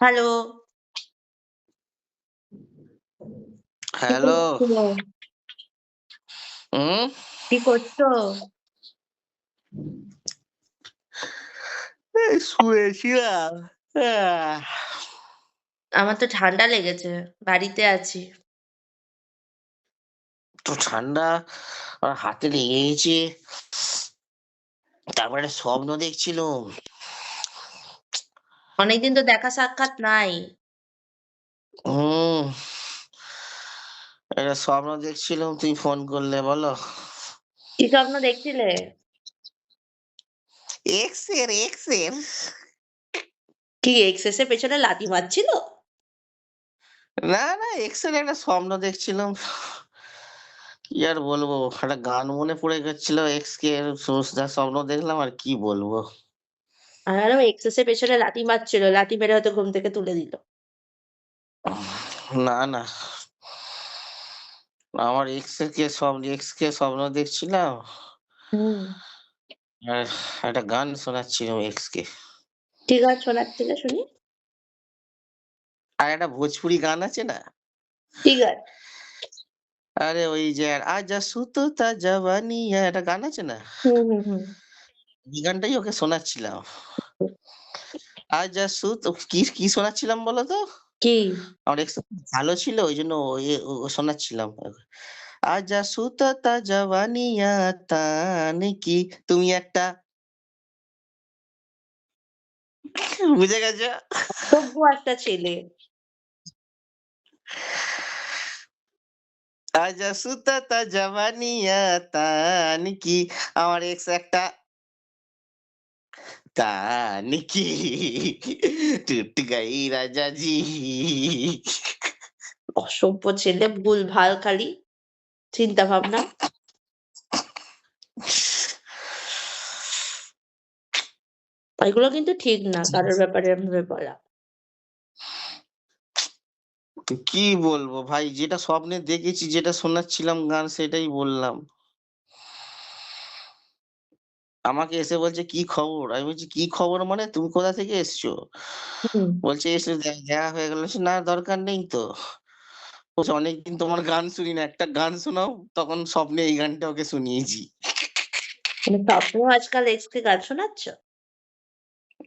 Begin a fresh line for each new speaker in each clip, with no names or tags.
Hello.
Hello. হুম?
কি করছ?
এই শুয়েছিলাম।
আমার তো ঠান্ডা লেগেছে। বাড়িতে আছি।
তো ঠান্ডা আমার হাতে লেগে গেছে। তারপরে স্বপ্ন দেখছিলুম।
অনেকদিন তো দেখা সাক্ষাৎ নাই।
হুম। একটা স্বপ্ন দেখছিলুম তুমি ফোন করলে বলো।
কি স্বপ্ন দেখছিলে?
এক্সের, এক্সের।
কি এক্সেস এর পেছনে লাথি মারছিল?
না, না এক্সের একটা স্বপ্ন দেখছিলাম। কি আর বলব? একটা গান মনে পড়ে গেছিল এক্স কে স্বপ্ন দেখলাম আর কি বলব?
আমি ভাবলাম এক্সেস এর পেছনে লাথি মারছিল। লাথি মেরে হয়তো ঘুম থেকে তুলে দিল।
না, না। আমার এক্স কে স্বপ্ন এক্স কে স্বপ্ন দেখছিলাম। আর একটা গান শোনাচ্ছিলাম এক্স কে।
কি গান শোনাচ্ছিলে শুনি?
আর একটা ভোজপুরি গান আছে না?
ঠিক আছে
আরে ওই যে আজা সুতোতা জাওয়ানিয়া একটা গান আছে না?
হুম, হুম, হুম।
এই গানটাই ওকে শোনাচ্ছিলাম। আজা সুত কি, কি শোনাচ্ছিলাম বলো তো?
কি?
আমার ভালো ছিল ওইজন্য এ ও শোনাচ্ছিলাম। আজা সুতোতা জাওয়ানিয়া তান কি তুমি একটা বুঝে গেছো?
অসভ্য একটা ছেলে।
আজা সুতোতা জাওয়ানিয়া তান কি আমার এক্স একটা তা নাকি টুটু রাজাজি
অসভ্য ছেলে ভুল ভালো খালি চিন্তা ভাবনা এগুলো কিন্তু ঠিক না কারোর ব্যাপারে এমনভাবে বলা।
কি বলব ভাই যেটা স্বপ্নে দেখেছি যেটা শোনাচ্ছিলাম গান সেটাই বললাম। আমাকে এসে বলছে কি খবর? আমি বলছি কি খবর মানে তুমি কোথা থেকে এসছো? বলছে এসে দেখা হয়ে গেল। না দরকার নেই তো। বলছে অনেকদিন তোমার গান শুনি না। একটা গান শোনাও। তখন স্বপ্নে এই গানটা ওকে শুনিয়েছি।
মানে স্বপ্নেও আজকাল এক্স কে গান শোনাচ্ছ?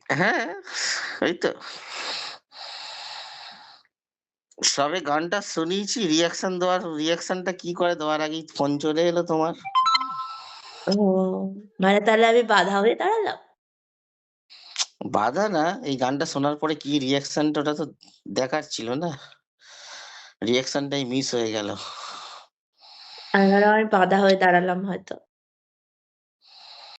হ্যাঁ, এই তো। সবে গানটা শুনিয়েছি রিঅ্যাকশন দেওয়ার রিয়াকশনটা কি করে দেওয়ার আগেই ফোন চলে এলো তোমার।
ও মানে তাহলে আমি বাধা হয়ে দাঁড়ালাম?
বাধা না, এই গানটা শোনার পরে কি রিয়াকশন ওটা তো দেখার ছিল না। রিয়াকশনটাই মিস হয়ে গেল।
আমি ভাবলাম আমি বাধা হয়ে দাঁড়ালাম হয়তো।